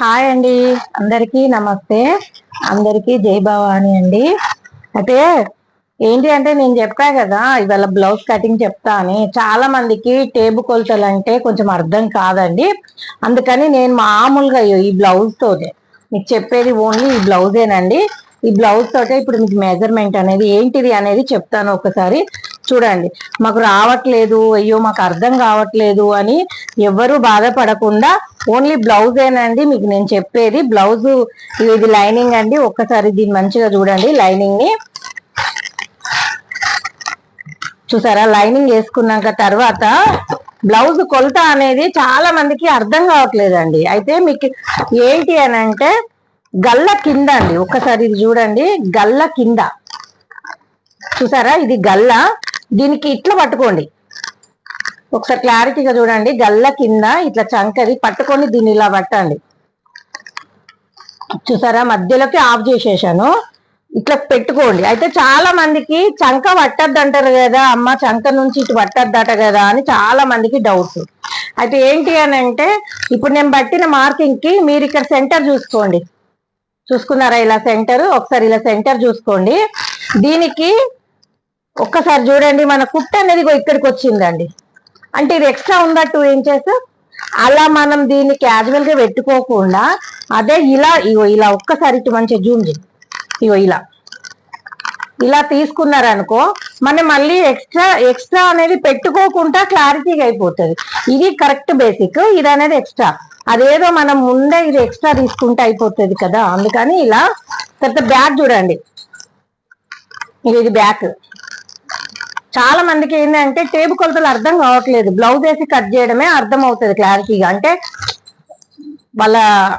Hi అండి. అందరికీ నమస్తే. అందరికీ జై భవాని అండి. అయితే ఏంటి అంటే నేను చెప్పా కదా ఇవాళ బ్లౌజ్ కటింగ్ చెప్తా అని. చాలా మందికి టేబు కొలతలు అంటే కొంచెం అర్థం కాదండి. అందుకని నేను మామూలుగా ఈ బ్లౌజ్ తోటే మీకు చెప్పేది ఓన్లీ ఈ బ్లౌజేనండి. ఈ బ్లౌజ్ తోటే ఇప్పుడు మీకు మెజర్మెంట్ అనేది ఏంటిది అనేది చెప్తాను ఒకసారి. చూడండి మాకు రావట్లేదు అయ్యో మాకు అర్థం కావట్లేదు అని ఎవరు బాధపడకుండా ఓన్లీ బ్లౌజేనండి మీకు నేను చెప్పేది. బ్లౌజ్ ఇది లైనింగ్ అండి ఒక్కసారి దీన్ని మంచిగా చూడండి లైనింగ్ని చూసారా లైనింగ్ వేసుకున్నాక తర్వాత బ్లౌజ్ కొలత అనేది చాలా మందికి అర్థం కావట్లేదండి. అయితే మీకు ఏంటి అని అంటే గల్ల కింద అండి ఒక్కసారి ఇది చూడండి గల్ల కింద. చూసారా ఇది గల్ల. దీనికి ఇట్లా పట్టుకోండి. ఒకసారి క్లారిటీగా చూడండి. గల్ల కింద ఇట్లా చంకది పట్టుకొని దీన్ని ఇలా పట్టండి. చూసారా? మధ్యలోకి ఆఫ్ చేసేసాను. ఇట్లా పెట్టుకోండి. అయితే చాలా మందికి చంక పట్టద్దు అంటారు కదా అమ్మ చంక నుంచి ఇటు పట్టద్దట కదా అని చాలా మందికి డౌట్స్ అయితే ఏంటి అని అంటే ఇప్పుడు నేను పట్టిన మార్కింగ్కి మీరు ఇక్కడ సెంటర్ చూసుకోండి. చూసుకున్నారా? ఇలా సెంటర్ ఒకసారి ఇలా సెంటర్ చూసుకోండి. దీనికి ఒక్కసారి చూడండి మన కుట్ట అనేది ఇగో ఇక్కడికి వచ్చిందండి. అంటే ఇది ఎక్స్ట్రా ఉందా టూ ఇంచెస్? అలా మనం దీన్ని క్యాజువల్గా పెట్టుకోకుండా అదే ఇలా ఇగో ఇలా ఒక్కసారి ఇటు మంచిగా జూమ్ చేయి. ఇగో ఇలా. ఇలా తీసుకున్నారనుకో మనం మళ్ళీ ఎక్స్ట్రా ఎక్స్ట్రా అనేది పెట్టుకోకుండా క్లారిటీగా అయిపోతుంది. ఇది కరెక్ట్ బేసిక్ ఇది అనేది ఎక్స్ట్రా. అదేదో మనం ముందే ఇది ఎక్స్ట్రా తీసుకుంటే అయిపోతుంది కదా అందుకని ఇలా తర్వాత బ్యాక్ చూడండి. ఇది బ్యాక్ చాలా మందికి ఏంటంటే టేబు కొలతలు అర్థం కావట్లేదు. బ్లౌజ్ వేసి కట్ చేయడమే అర్థం అవుతుంది క్లారిటీగా. అంటే వాళ్ళ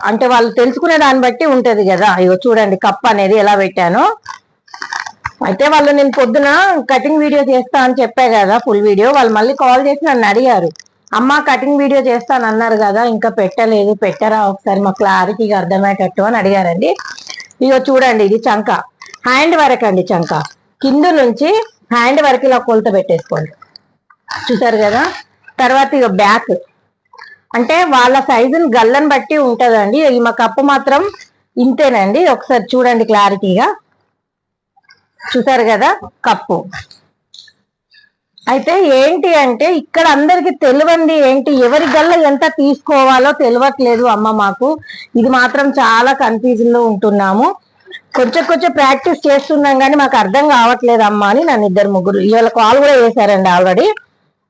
అంటే వాళ్ళు తెలుసుకునే దాన్ని బట్టి ఉంటది కదా. ఇగో చూడండి కప్ అనేది ఎలా పెట్టాను. అయితే వాళ్ళు నేను పొద్దున కటింగ్ వీడియో చేస్తా అని చెప్పా కదా ఫుల్ వీడియో వాళ్ళు మళ్ళీ కాల్ చేసి నన్ను అడిగారు. అమ్మ కటింగ్ వీడియో చేస్తాను అన్నారు కదా ఇంకా పెట్టలేదు. పెట్టరా ఒకసారి మా క్లారిటీగా అర్థమయ్యేటట్టు అని అడిగారండి. ఇగో చూడండి ఇది చంక. హ్యాండ్ వరకు అండి చంక. కింద నుంచి హ్యాండ్ వరకు ఇలా కొలత పెట్టేసుకోండి. చూసారు కదా? తర్వాత ఇక బ్యాక్. అంటే వాళ్ళ సైజుని గల్లని బట్టి ఉంటదండి. ఈ మా కప్పు మాత్రం ఇంతేనండి. ఒకసారి చూడండి క్లారిటీగా. చూసారు కదా? కప్పు. అయితే ఏంటి అంటే ఇక్కడ అందరికి తెలియంది ఏంటి? ఎవరి గల్ల ఎంత తీసుకోవాలో తెలియట్లేదు అమ్మ మాకు. ఇది మాత్రం చాలా కన్ఫ్యూజన్లో ఉంటున్నాము. కొంచెం కొంచెం ప్రాక్టీస్ చేస్తున్నాం కానీ మాకు అర్థం కావట్లేదు అమ్మ అని నన్ను ఇద్దరు ముగ్గురు ఇవాళ కాల్ కూడా చేశారండి ఆల్రెడీ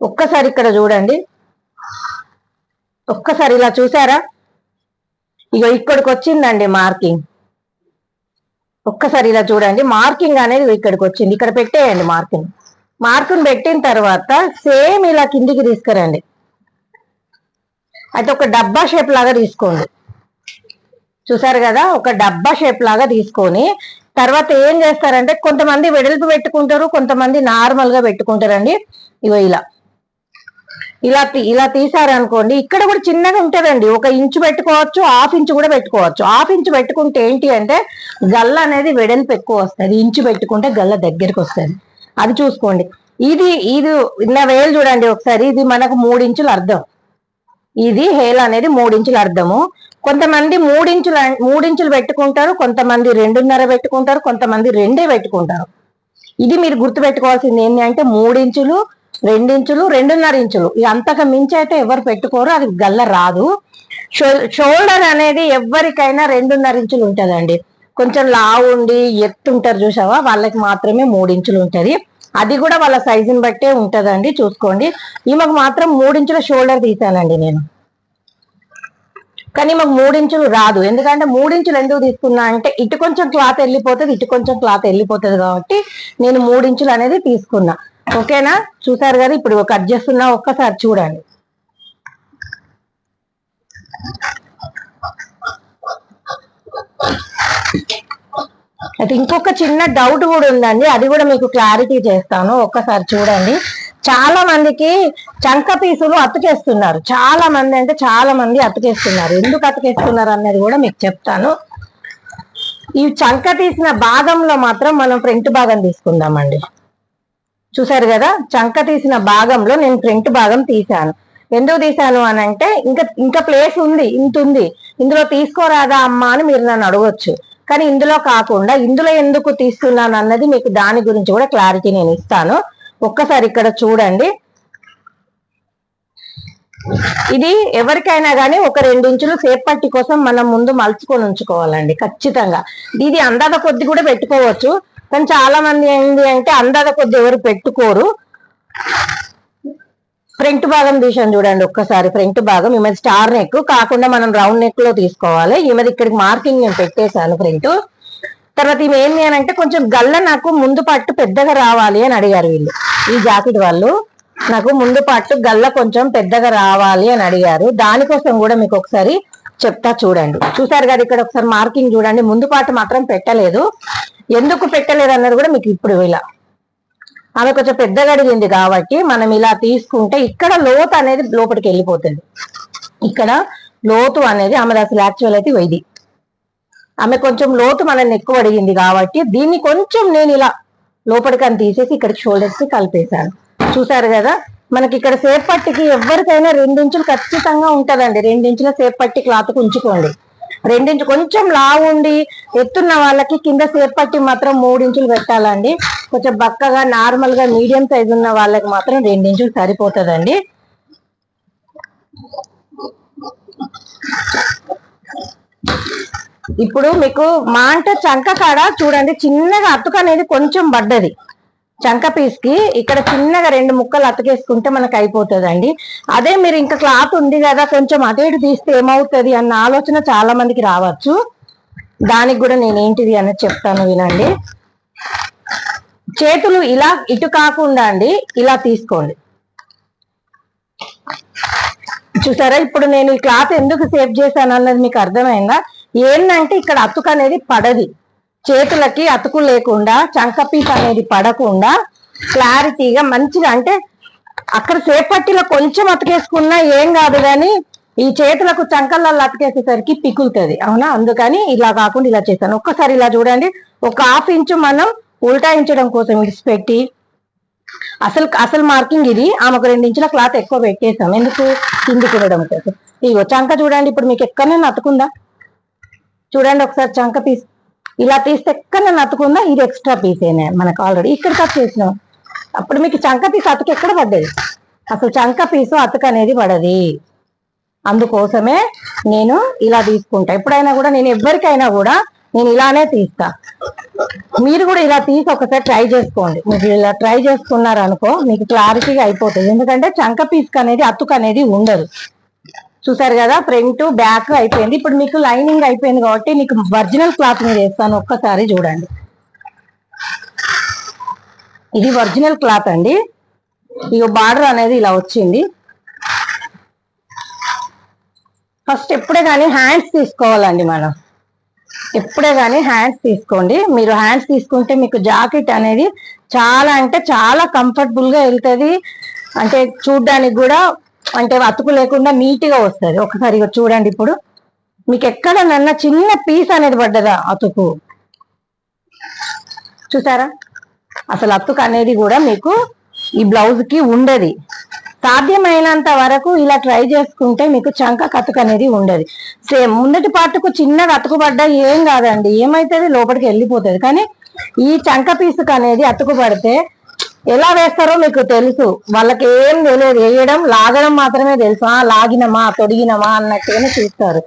ఒక్కసారి ఇక్కడ చూడండి. ఒక్కసారి ఇలా చూసారా? ఇక ఇక్కడికి వచ్చిందండి మార్కింగ్ ఒక్కసారి ఇలా చూడండి. మార్కింగ్ అనేది ఇక్కడికి వచ్చింది. ఇక్కడ పెట్టేయండి మార్కింగ్ మార్కింగ్ పెట్టిన తర్వాత సేమ్ ఇలా కిందికి తీసుకురండి. అయితే ఒక డబ్బా షేప్ లాగా తీసుకోండి. చూసారు కదా ఒక డబ్బా షేప్ లాగా తీసుకొని తర్వాత ఏం చేస్తారంటే కొంతమంది వెడల్పు పెట్టుకుంటారు కొంతమంది నార్మల్గా పెట్టుకుంటారండి. ఇగో ఇలా. ఇలా ఇలా తీసారనుకోండి ఇక్కడ కూడా చిన్నగా ఉంటుందండి. ఒక ఇంచు పెట్టుకోవచ్చు హాఫ్ ఇంచు కూడా పెట్టుకోవచ్చు. హాఫ్ ఇంచు పెట్టుకుంటే ఏంటి అంటే గల్ల అనేది వెడల్పు ఎక్కువ వస్తుంది. ఇంచు పెట్టుకుంటే గల్ల దగ్గరికి వస్తుంది. అది చూసుకోండి. ఇది ఇది నా వేలు చూడండి ఒకసారి. ఇది మనకు మూడు ఇంచులు అర్థం. ఇది హేల్ అనేది మూడించుల అర్థము. కొంతమంది మూడించులు మూడించులు పెట్టుకుంటారు కొంతమంది రెండున్నర పెట్టుకుంటారు కొంతమంది రెండే పెట్టుకుంటారు. ఇది మీరు గుర్తు పెట్టుకోవాల్సింది ఏంటి అంటే మూడించులు రెండించులు రెండున్నర ఇంచులు. ఇది అంతకు మించి అయితే ఎవరు పెట్టుకోరు అది గల్ల రాదు. షో- షోల్డర్ అనేది ఎవరికైనా రెండున్నర ఇంచులు ఉంటుందండి. కొంచెం లావు ఉండి ఎత్తు ఉంటారు చూసావా? వాళ్ళకి మాత్రమే మూడు ఇంచులు అది కూడా వాళ్ళ సైజుని బట్టే ఉంటుందండి చూసుకోండి. ఈమెకు మాత్రం మూడించుల షోల్డర్ తీసానండి నేను. కానీ మాకు మూడించులు రాదు. ఎందుకంటే మూడించులు ఎందుకు తీసుకున్నా అంటే ఇటు కొంచెం క్లాత్ వెళ్ళిపోతుంది ఇటు కొంచెం క్లాత్ వెళ్ళిపోతుంది కాబట్టి నేను మూడించులు అనేది తీసుకున్నా. ఓకేనా? చూసారు కదా ఇప్పుడు కట్ చేస్తున్నా ఒక్కసారి చూడండి. అయితే ఇంకొక చిన్న డౌట్ కూడా ఉందండి. అది కూడా మీకు క్లారిటీ చేస్తాను. ఒక్కసారి చూడండి. చాలా మందికి చంక పీసులు అతికేస్తున్నారు చాలా మంది అంటే చాలా మంది అతికేస్తున్నారు ఎందుకు అతికేస్తున్నారు అన్నది కూడా మీకు చెప్తాను. ఈ చంక తీసిన భాగంలో మాత్రం మనం ఫ్రంట్ భాగం తీసుకుందామండి. చూసారు కదా? చంక తీసిన భాగంలో నేను ఫ్రంట్ భాగం తీశాను. ఎందుకు తీశాను అని అంటే ఇంకా ఇంకా ప్లేస్ ఉంది ఇంత ఉంది. ఇందులో తీసుకోరాదా అమ్మా అని మీరు నన్ను అడగొచ్చు. కానీ ఇందులో కాకుండా ఇందులో ఎందుకు తీస్తున్నాను అన్నది మీకు దాని గురించి కూడా క్లారిటీ నేను ఇస్తాను. ఒక్కసారి ఇక్కడ చూడండి. ఇది ఎవరికైనా కానీ ఒక రెండు ఇంచులు కోసం మనం ముందు మలుచుకొని ఉంచుకోవాలండి ఖచ్చితంగా. ఇది అందాద కొద్ది కూడా పెట్టుకోవచ్చు. కానీ చాలా మంది ఏంటి అంటే అందాద కొద్ది ఎవరు పెట్టుకోరు. ఫ్రంట్ భాగం తీసాను చూడండి ఒక్కసారి ఫ్రంట్ భాగం. ఈ మీద స్టార్ నెక్ కాకుండా మనం రౌండ్ నెక్లో తీసుకోవాలి. ఈ మీద ఇక్కడికి మార్కింగ్ నేను పెట్టేశాను ఫ్రంట్. తర్వాత ఈమె ఏమి అని అంటే కొంచెం గల్ల నాకు ముందు పట్టు పెద్దగా రావాలి అని అడిగారు వీళ్ళు. ఈ జాకెట్ వాళ్ళు నాకు ముందు పట్టు గల్ల కొంచెం పెద్దగా రావాలి అని అడిగారు. దానికోసం కూడా మీకు ఒకసారి చెప్తా చూడండి. చూసారు కదా ఇక్కడ ఒకసారి మార్కింగ్ చూడండి. ముందు పాటు మాత్రం పెట్టలేదు. ఎందుకు పెట్టలేదు అన్నది కూడా మీకు ఇప్పుడు ఇలా ఆమె కొంచెం పెద్దగా అడిగింది కాబట్టి మనం ఇలా తీసుకుంటే ఇక్కడ లోతు అనేది లోపలికి వెళ్ళిపోతుంది. ఇక్కడ లోతు అనేది ఆమె అసలు యాక్చువల్ అయితే ఇది. ఆమె కొంచెం లోతు మనల్ని ఎక్కువ అడిగింది కాబట్టి దీన్ని కొంచెం నేను ఇలా లోపలికి అని తీసేసి ఇక్కడ షోల్డర్స్కి కలిపేశాను. చూసారు కదా? మనకి ఇక్కడ సేపట్టికి ఎవరికైనా రెండించులు ఖచ్చితంగా ఉంటదండి. రెండించుల సేపట్టి క్లాత్ ఉంచుకోండి. రెండించు కొంచెం లావు ఉండి ఎత్తున్న వాళ్ళకి కింద సేపట్టి మాత్రం మూడించులు పెట్టాలండి. కొంచెం బక్కగా నార్మల్గా మీడియం సైజ్ ఉన్న వాళ్ళకి మాత్రం రెండించులు సరిపోతుందండి. ఇప్పుడు మీకు మా అంటే చంక కాడ చూడండి చిన్నగా అతుక అనేది కొంచెం పడ్డది. చంక పీస్కి ఇక్కడ చిన్నగా రెండు ముక్కలు అతకేసుకుంటే మనకు అయిపోతుందండి. అదే మీరు ఇంకా క్లాత్ ఉంది కదా కొంచెం అదేడు తీస్తే ఏమవుతుంది అన్న ఆలోచన చాలా మందికి రావచ్చు. దానికి కూడా నేను ఏంటిది అనేది చెప్తాను వినండి. చేతులు ఇలా ఇటు కాకుండా అండి ఇలా తీసుకోండి. చూసారా? ఇప్పుడు నేను ఈ క్లాత్ ఎందుకు సేవ్ చేశాను అన్నది మీకు అర్థమైందా? ఏంటంటే ఇక్కడ అతుకు అనేది పడది. చేతులకి అతుకు లేకుండా చంక పీస్ అనేది పడకుండా క్లారిటీగా మంచిగా అంటే అక్కడ సేపట్టిలో కొంచెం అతికేసుకున్నా ఏం కాదు కానీ ఈ చేతులకు చంకలలో అతికేసేసరికి పికులుతుంది అవునా? అందుకని ఇలా కాకుండా ఇలా చేశాను. ఒక్కసారి ఇలా చూడండి. ఒక హాఫ్ ఇంచు మనం ఉల్టాయించడం కోసం విడిచిపెట్టి అసలు అసలు మార్కింగ్ ఇది. ఆమెకు రెండు ఇంచుల క్లాత్ ఎక్కువ పెట్టేసాం ఎందుకు? కిందికి ఇవ్వడం కోసం. ఇగో చంక చూడండి. ఇప్పుడు మీకు ఎక్కడైనా నతుకుందా చూడండి ఒకసారి చంక పీస్. ఇలా తీస్తే ఎక్కడ నతుకుందా ఇది ఎక్స్ట్రా పీసేనే మనకు ఆల్రెడీ ఇక్కడ కట్ చేసినాం. అప్పుడు మీకు చంక పీస్ అతుకు ఎక్కడ పడ్డది? అసలు చంక పీసు అతుకు అనేది పడది. అందుకోసమే నేను ఇలా తీసుకుంటా. ఎప్పుడైనా కూడా నేను ఎవరికైనా కూడా నేను ఇలానే తీస్తా. మీరు కూడా ఇలా తీసి ఒకసారి ట్రై చేసుకోండి. మీరు ఇలా ట్రై చేసుకున్నారు అనుకో మీకు క్లారిటీగా అయిపోతుంది. ఎందుకంటే చంక పీస్ అనేది అతుకు అనేది ఉండదు. చూసారు కదా ఫ్రంట్ బ్యాక్ అయిపోయింది. ఇప్పుడు మీకు లైనింగ్ అయిపోయింది కాబట్టి మీకు ఒరిజినల్ క్లాత్ మీద వేస్తాను. ఒక్కసారి చూడండి. ఇది ఒరిజినల్ క్లాత్ అండి. ఇక బార్డర్ అనేది ఇలా వచ్చింది. ఫస్ట్ ఎప్పుడే కానీ హ్యాండ్స్ తీసుకోవాలండి మనం. ఎప్పుడే కానీ హ్యాండ్స్ తీసుకోండి. మీరు హ్యాండ్స్ తీసుకుంటే మీకు జాకెట్ అనేది చాలా అంటే చాలా కంఫర్టబుల్గా వెళ్తుంది. అంటే చూడ్డానికి కూడా అంటే అతుకు లేకుండా నీట్గా వస్తుంది. ఒకసారి చూడండి ఇప్పుడు. మీకు ఎక్కడ నన్న చిన్న పీస్ అనేది పడ్డదా అతుకు? చూసారా? అసలు అతుకు అనేది కూడా మీకు ఈ బ్లౌజ్కి ఉండదు. సాధ్యమైనంత వరకు ఇలా ట్రై చేసుకుంటే మీకు చంక కతుకు అనేది ఉండదు. సేమ్ ముందటి పాటుకు చిన్నగా అతుకుపడ్డా ఏం కాదండి. ఏమైతుంది? లోపలికి వెళ్ళిపోతుంది. కానీ ఈ చంక పీసుకు అనేది అతుకుపడితే ఎలా వేస్తారో మీకు తెలుసు. వాళ్ళకి ఏం తెలియదు. వేయడం లాగడం మాత్రమే తెలుసు. ఆ లాగినమా తొడిగినమా అన్నట్టుగానే చూస్తారు.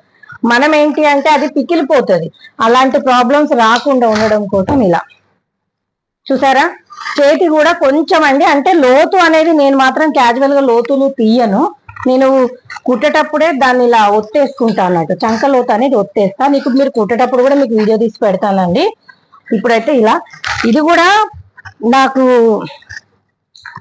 మనం ఏంటి అంటే అది పికిలిపోతుంది. అలాంటి ప్రాబ్లమ్స్ రాకుండా ఉండడం కోసం ఇలా. చూసారా? చేతి కూడా కొంచెం అండి. అంటే లోతు అనేది నేను మాత్రం క్యాజువల్గా లోతులు తీయను. నేను కుట్టేటప్పుడే దాన్ని ఇలా ఒత్తేసుకుంటా అన్నట్టు చంక లోతు అనేది ఒత్తేస్తా. మీకు మీరు కుట్టేటప్పుడు కూడా మీకు వీడియో తీసి పెడతానండి. ఇప్పుడైతే ఇలా. ఇది కూడా నాకు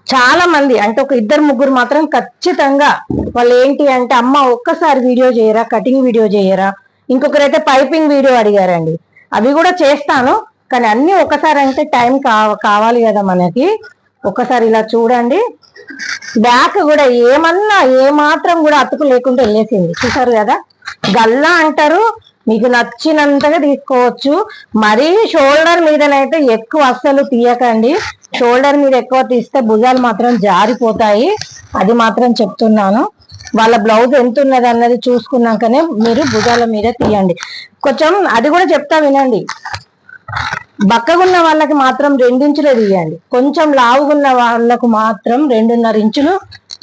చాలా మంది అంటే ఒక ఇద్దరు ముగ్గురు మాత్రం ఖచ్చితంగా వాళ్ళు ఏంటి అంటే అమ్మ ఒక్కసారి వీడియో చేయరా కటింగ్ వీడియో చేయరా? ఇంకొకరైతే పైపింగ్ వీడియో అడిగారండి. అవి కూడా చేస్తాను కానీ అన్ని ఒకసారి అంటే టైం కావాలి కదా మనకి. ఒకసారి ఇలా చూడండి. బ్యాక్ కూడా ఏమన్నా ఏమాత్రం కూడా అతుకు లేకుండా వెళ్ళేసింది. చూసారు కదా? గల్లా అంటారు మీకు నచ్చినంతగా తీసుకోవచ్చు. మరీ షోల్డర్ మీదనైతే ఎక్కువ అస్సలు తీయకండి. షోల్డర్ మీద ఎక్కువ తీస్తే భుజాలు మాత్రం జారిపోతాయి. అది మాత్రం చెప్తున్నాను. వాళ్ళ బ్లౌజ్ ఎంత ఉన్నది అన్నది చూసుకున్నాకనే మీరు భుజాల మీద తీయండి. కొంచెం అది కూడా చెప్తా వినండి. బక్కగున్న వాళ్ళకి మాత్రం రెండించులే తీయండి. కొంచెం లావుగున్న వాళ్ళకు మాత్రం రెండున్నర ఇంచులు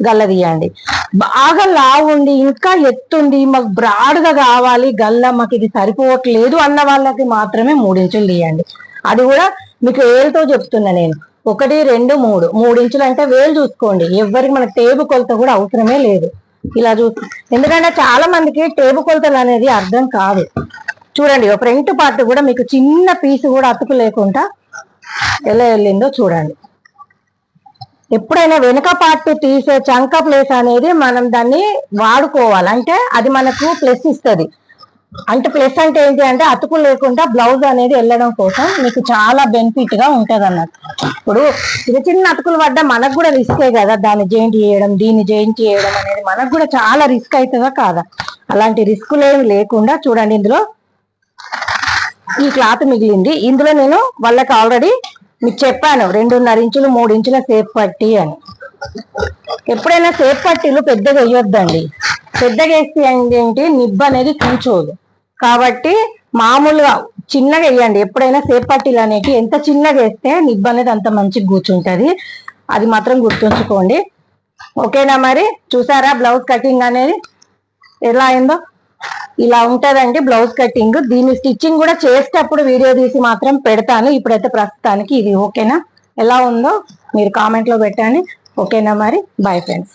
గల్లదీయండి. బాగా లావు ఉంది ఇంకా ఎత్తుంది మాకు బ్రాడ్గా కావాలి గల్ల మాకు ఇది సరిపోవట్లేదు అన్న వాళ్ళకి మాత్రమే మూడించులు తీయండి. అది కూడా మీకు వేలుతో చెప్తున్నా నేను. ఒకటి రెండు మూడు. మూడు ఇంచులు అంటే వేలు చూసుకోండి. ఎవరికి మన టేబు కొలత కూడా అవసరమే లేదు. ఇలా చూ ఎందుకంటే చాలా మందికి టేబు కొలతలు అనేది అర్థం కాదు. చూడండి ఫ్రంట్ పార్ట్ కూడా మీకు చిన్న పీస్ కూడా అతుకు లేకుండా ఎలా వెళ్ళిందో చూడండి. ఎప్పుడైనా వెనుక పార్ట్ తీసే చంక ప్లేస్ అనేది మనం దాన్ని వాడుకోవాలి. అంటే అది మనకు ప్లస్ ఇస్తుంది. అంటే ప్లస్ అంటే ఏంటి అంటే అతుకు లేకుండా బ్లౌజ్ అనేది వెళ్ళడం కోసం మీకు చాలా బెనిఫిట్గా ఉంటది అన్నట్టు ఇప్పుడు చిన్న చిన్న అతుకులు పడ్డా మనకు కూడా రిస్కే కదా. దాన్ని జాయింట్ చేయడం దీన్ని జాయింట్ చేయడం అనేది మనకు కూడా చాలా రిస్క్ అవుతుందా కాదా? అలాంటి రిస్కులు ఏమి లేకుండా చూడండి ఇందులో ఈ క్లాత్ మిగిలింది. ఇందులో నేను వాళ్ళకి ఆల్రెడీ మీకు చెప్పాను రెండున్నర ఇంచులు మూడు ఇంచుల సేఫ్ పట్టి అని. ఎప్పుడైనా సేఫ్ పట్టీలు పెద్దగా వేయొద్దండి. పెద్దగా వేస్తే ఏంటి? నిబ్బ అనేది కూర్చోదు కాబట్టి మామూలుగా చిన్నగా వేయండి. ఎప్పుడైనా సేఫ్ పట్టీలు అనేవి ఎంత చిన్నగా వేస్తే నిబ్బ అనేది అంత మంచిగా కూర్చుంటుంది. అది మాత్రం గుర్తుంచుకోండి. ఓకేనా మరి? చూసారా బ్లౌజ్ కటింగ్ అనేది ఎలా అయిందో? ఇలా ఉంటదండి బ్లౌజ్ కటింగ్. దీన్ని స్టిచ్చింగ్ కూడా చేసేటప్పుడు వీడియో తీసి మాత్రం పెడతాను. ఇప్పుడైతే ప్రస్తుతానికి ఇది ఓకేనా? ఎలా ఉందో మీరు కామెంట్లో పెట్టండి. ఓకేనా మరి? Bye friends.